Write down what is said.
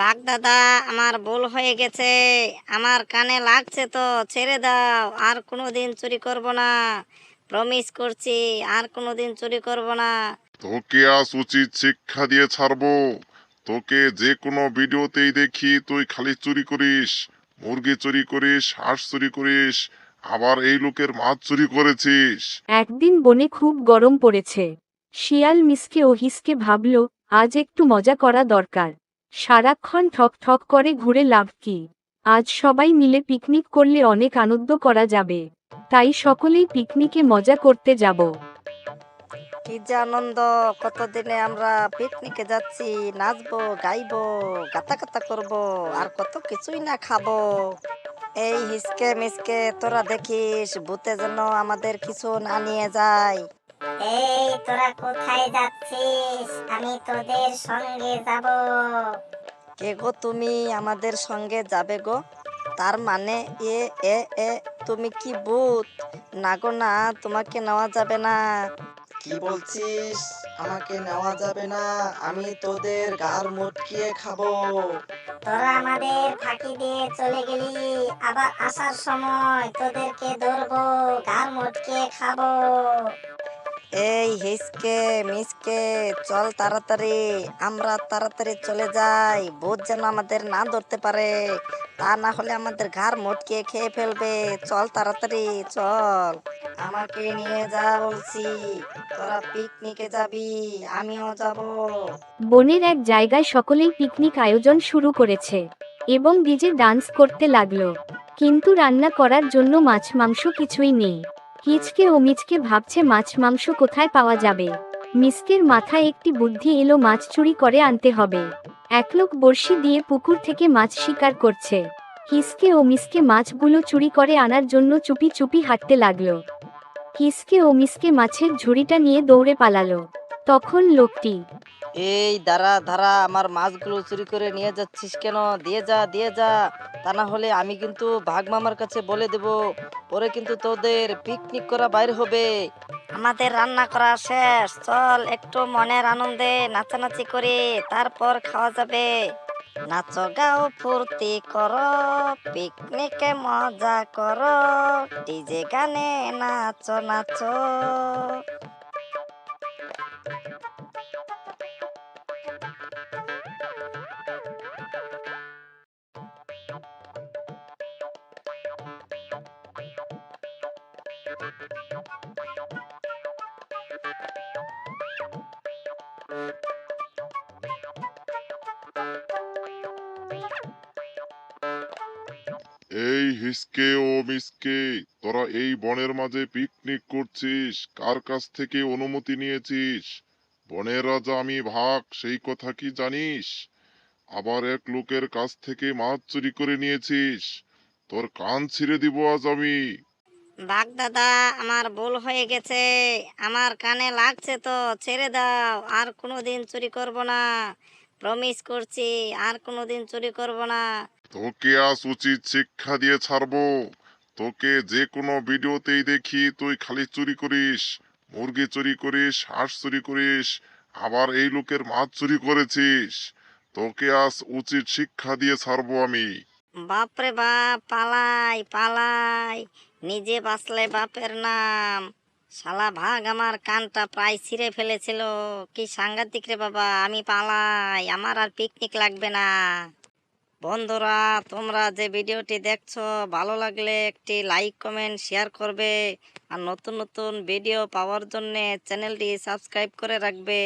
বাঘ দাদা আমার ভুল হয়ে গেছে। আমার কানে লাগছে তো ছেড়ে দাও আর কোনো দিন চুরি করব না। প্রমিস করছি আর কোনো দিন চুরি করব না। তোকে আজ উচিত শিক্ষা দিয়ে ছাড়বো। তোকে যে কোনো ভিডিওতেই দেখি তুই খালি চুরি করিস মুরগি চুরি করিস হাঁস চুরি করিস আবার এই লোকের মাছ চুরি করেছিস। একদিন বনে খুব গরম পড়েছে। শিয়াল মিসকে ও হিসকে ভাবল আজ একটু মজা করা দরকার। সারাক্ষণ ঠক ঠক করে ঘুরে লাভ কি? আজ সবাই মিলে পিকনিক করলে অনেক আনন্দ করা যাবে। তাই সকলেই পিকনিকে মজা করতে যাব। কি যে আনন্দ! কতদিনে আমরা পিকনিকে যাচ্ছি, নাচবো, গাইবো, গাতা গাতা করব, আর কত কিছুই না খাব। এই হিসকে মিসকে, তোরা দেখিস, ভূতে যেন আমাদের কিছু না নিয়ে যায়। এই তোরা কোথায় যাচ্ছিস? আমি তোদের সঙ্গে যাব। কে গো তুমি আমাদের সঙ্গে যাবে গো? তার মানে এ এ এ তুমি কি ভূত? না গো না তোমাকে নেওয়া যাবে না। কি বলছিস? আমাকে নেওয়া যাবে না। আমি তোদের গার মুটকিয়ে খাব। তোরা আমাদের ফাঁকি দিয়ে চলে গেলি। আবার আসার সময় তোদেরকে ধরবো গার মোটকে খাব। এই হিসকে মিসকে, চল তাড়াতাড়ি, আমরা তাড়াতাড়ি চলে যাই। ভূত যেন আমাদের না ধরতে পারে, তা না হলে আমাদের ঘাড় মোটকে খেয়ে ফেলবে। চল তাড়াতাড়ি, চল। আমাকে নিয়ে যা বলছি, তোরা পিকনিকে যাবি, আমিও যাব। বনের এক জায়গায় সকলেই পিকনিক আয়োজন শুরু করেছে এবং ডিজে ডান্স করতে লাগল। কিন্তু রান্না করার জন্য মাছ মাংস কিছুই নেই। হিচকে ও মিচকে ভাবছে মাছ মাংস কোথায় পাওয়া যাবে। মিসকের মাথায় একটি বুদ্ধি এলো, মাছ চুরি করে আনতে হবে। এক লোক বড়শি দিয়ে পুকুর থেকে মাছ শিকার করছে। হিসকে ও মিসকে মাছগুলো চুরি করে আনার জন্য চুপি চুপি হাঁটতে লাগল। হিসকে ও মিসকে মাছের ঝুড়িটা নিয়ে দৌড়ে পালালো। তখন লোকটি এই দাঁড়া দাঁড়া, আমার মাছগুলো চুরি করে নিয়ে যাচ্ছিস কেন? দিয়ে যা দিয়ে যা। তা না হলে আমি কিন্তু ভাগ মামার কাছে বলে দেব। পরে কিন্তু তোদের পিকনিক করা বাইর হবে। আমাদের রান্না করা শেষ। চল, একটু মনের আনন্দে নাচানাচি করি। তারপর খাওয়া যাবে। নাচো, গাও, ফুর্তি করো। পিকনিকে মজা করো। ডিজে গানে নাচো নাচো। এই হিসকে ও মিসকে, তোরা এই বনের মাঝে পিকনিক করছিস, কার কাছ থেকে অনুমতি নিয়েছিস? বনের রাজা আমি ভাগ, সেই কথা কি জানিস? আবার এক লোকের কাছ থেকে মাছ চুরি করে নিয়েছিস। তোর কান ছিঁড়ে দিব আজ আমি। বাঘ দাদা আমার ভুল হয়ে গেছে। আমার কানে লাগছে তো ছেড়ে দাও। আর কোনো দিন চুরি করব না। প্রমিস করছি আর কোনো দিন চুরি করব না। তোকে আজ উচিত শিক্ষা দিয়ে ছাড়বো। তোকে যে কোনো ভিডিওতেই দেখি তুই খালি চুরি করিস মুরগি চুরি করিস হাঁস চুরি করিস আবার এই লোকের মাছ চুরি করেছিস। তোকে আজ উচিত শিক্ষা দিয়ে ছাড়বো আমি। বাপরে বাপ পালাই পালাই। নিজে বাঁচলে বাপের নাম। শালা ভাগ আমার কানটা প্রায় ছিঁড়ে ফেলেছিল। কি সাংঘাতিক রে বাবা, আমি পালাই, আমার আর পিকনিক লাগবে না। বন্ধুরা, তোমরা যে ভিডিওটি দেখছ, ভালো লাগলে একটি লাইক কমেন্ট শেয়ার করবে। আর নতুন নতুন ভিডিও পাওয়ার জন্য চ্যানেলটি সাবস্ক্রাইব করে রাখবে।